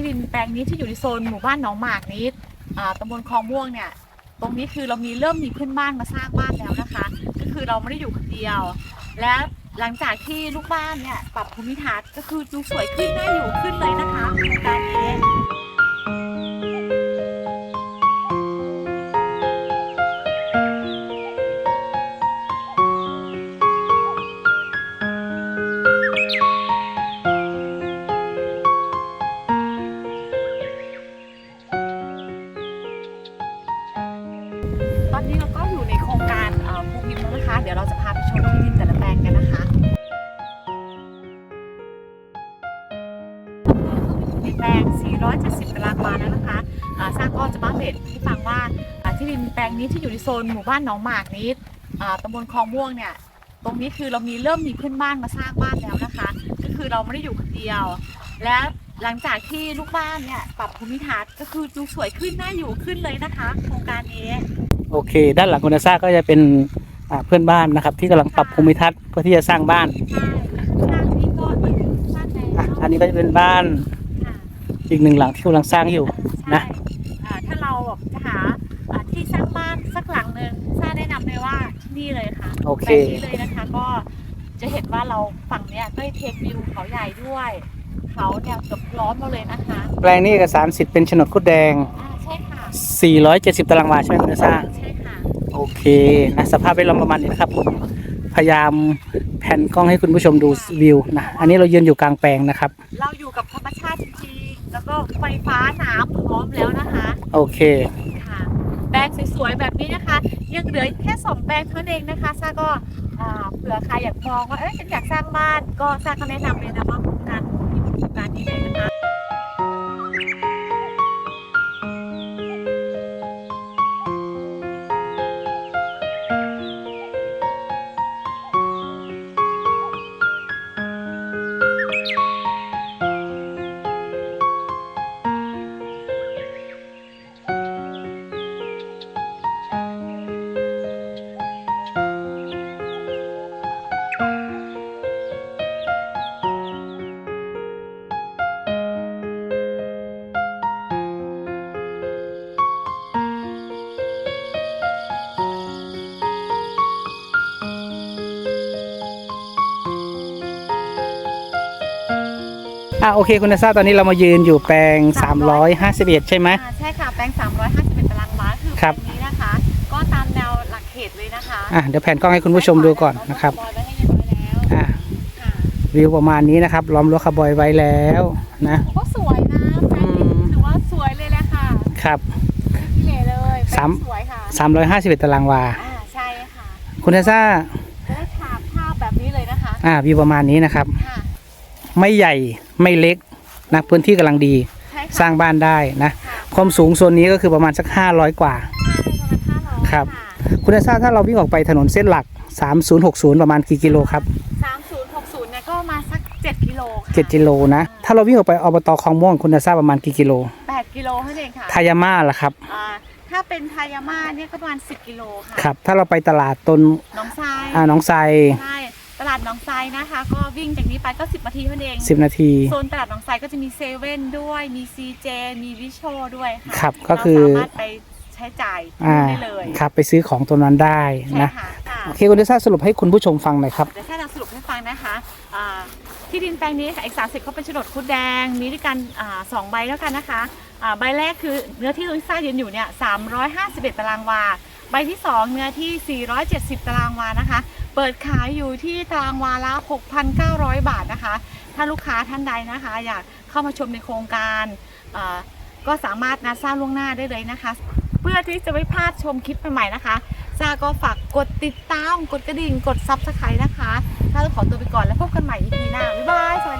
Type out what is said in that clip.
ที่ดินแปลงนี้ที่อยู่ในโซนหมู่บ้านหนองหมากนี้ตำบลคลองม่วงเนี่ย ตรงนี้คือเรามีเริ่มมีเพื่อนบ้านมาสร้างบ้านแล้วนะคะ ก็คือเราไม่ได้อยู่คนเดียว และหลังจากที่ลูกบ้านเนี่ยปรับภูมิทัศน์ก็คือดูสวยขึ้นน่าอยู่ขึ้นเลยนะคะการนี้ตอนนี้ นี่เราก็อยู่ในโครงการเอ่อภูพิมพ์แล้วนะคะ เดี๋ยวเราจะพาไปชมที่ดินแต่ละแปลงกันนะคะในแปลง 470 ตารางวาแล้วนะคะสร้างก็จะมาอัปเดตให้ฟังว่าที่ดินแปลงนี้ที่อยู่ในโซนหมู่บ้านหนองหมากนี้ตำบลคลองม่วงเนี่ยตรงนี้คือเรามีเริ่มมีเพื่อนบ้านมาสร้างบ้านแล้วนะคะ ก็คือเราไม่ได้อยู่คนเดียว และหลังจากที่ลูกบ้านเนี่ยปรับภูมิทัศน์ก็คือดูสวยขึ้นน่าอยู่ขึ้นเลยนะคะ โครงการนี้ โอเค ด้านหลังคุณอาซ่าก็จะเป็นอ่าเพื่อนบ้านนะครับ ที่กำลังปรับภูมิทัศน์เพื่อที่จะสร้างบ้านใช่ข้างนี้ก็อีกบ้านในอะอันนี้ก็จะเป็นบ้านค่ะอีกหนึ่งหลังที่กำลังสร้างอยู่นะใช่อ่าถ้าเราแบบจะหาอ่าที่สร้างบ้านสักหลังหนึ่งซ่าแนะนำเลยว่าที่นี่เลยค่ะโอเคแบบนี้เลยนะคะก็จะเห็นว่าเราฝั่งเนี้ยก็เทควิวเขาใหญ่ด้วยเขาเนี่ยเกือบล้อมเราเลยนะคะ แปลงนี้เอกสารสิทธิ์เป็นโฉนดคุดแดงอ่าใช่ค่ะ470 ตารางวาใช่ไหมคุณอาซ่าใช่ค่ะ โอเคนะสภาพแวดล้อมประมาณนี้นะครับผมพยายามแผ่นกล้องให้คุณผู้ชมดูวิวนะอันนี้เรายืนอยู่กลางแปลงนะครับ เราอยู่กับธรรมชาติจริงๆแล้วก็ไฟฟ้าน้ำพร้อมแล้วนะคะโอเคค่ะแปลงสวยๆแบบนี้นะคะ ยังเหลือแค่สองแปลงเท่านั้นเองนะคะซ่าก็อ่าเผื่อใครอยากมองว่าเอ้ยฉันอยากสร้างบ้านก็ซ่าก็แนะนำเลยนะว่าโครงการที่โครงการนี้เลยนะคะ อะโอเคคุณอาซ่าตอนนี้เรามายืนอยู่แปลง 351 ใช่ไหม อ่าใช่ค่ะ แปลง 351ตารางวาคือครับแปลงนี้นะคะ ก็ตามแนวหลักเขตเลยนะคะอะเดี๋ยวแผ่นกล้องให้คุณผู้ชมดูก่อนนะครับอยไว้ให้เรียบร้อยแล้วอะค่ะวิวประมาณนี้นะครับล้อมรั้วคาร์บอยไว้แล้วนะก็สวยนะแปลงนี้อืม ถือว่าสวยเลยแหละค่ะครับ พี่เลเลยแปลสามงสวยค่ะ351 ตารางวา อ่าใช่ค่ะคุณอาซ่าจะได้ฉากภาพแบบนี้เลยนะคะอะวิวประมาณนี้นะครับ ค่ะ ไม่ใหญ่ไม่เล็กนะพื้นที่กำลังดีใช่ค่ะสร้างบ้านได้นะค่ะความสูงโซนนี้ก็คือประมาณสัก 500 กว่าใช่ประมาณห้าร้อยครับค่ะคุณอาซ่าถ้าเราวิ่งออกไปถนนเส้นหลัก 3060 ประมาณกี่กิโลครับ สามศูนย์หกศูนย์เนี่ยก็ประมาณสักเจ็ดกิโลค่ะ7กิโลนะถ้าเราวิ่งออกไปอบตคลองม่วงคุณอาซ่าประมาณกี่กิโลแปดกิโลเท่านั้นเองค่ะทายาม่าล่ะครับอ่าถ้าเป็นทายาม่าเนี่ยก็ประมาณสิบกิโลค่ะครับ ถ้าเราไปตลาดตนหน้องทรายอ่าหน้องไซ ใช่ ตลาดหน้องทรายนะคะ ก็วิ่งจากนี้ไปก็สิบนาทีเท่านั้นเอง10 นาที โซนตลาดหน้องทรายก็จะมีเซเว่นด้วยมีซีเจมีวิโชด้วยค่ะครับก็คือ เราสามารถไปใช้จ่ายอ่าได้เลยครับไปซื้อของตัวนั้นได้ใช่นะค่ะค่ะ โอเคคุณอาซ่าสรุปให้คุณผู้ชมฟังหน่อยครับ เดี๋ยวแค่เราสรุปให้ฟังนะคะอ่าที่ดินแปลงนี้ค่ะเอกสารสิทธิ์เขาเป็นโฉนดคุดแดง มีด้วยกันอ่าสองใบแล้วกันนะคะอ่าใบแรกคือเนื้อที่ตรงที่ซ่ายืนอยู่เนี่ย351ตารางวา ใบที่2เนื้อที่470ตารางวานะคะเปิดขายอยู่ที่ตารางวาละ 6,900 บาทนะคะ ถ้าลูกค้าท่านใดนะคะ อยากเข้ามาชมในโครงการอ่าก็สามารถนัดทราล่วงหน้าได้เลยนะคะ เพื่อที่จะไม่พลาดชมคลิปใหม่ๆนะคะซ่าก็ฝากกดติดตาม กดกระดิ่ง กดซับสไครต์นะคะ ถ้าต้องขอตัวไปก่อนแล้วพบกันใหม่อีกทีหน้า บ๊ายบาย สวัสดี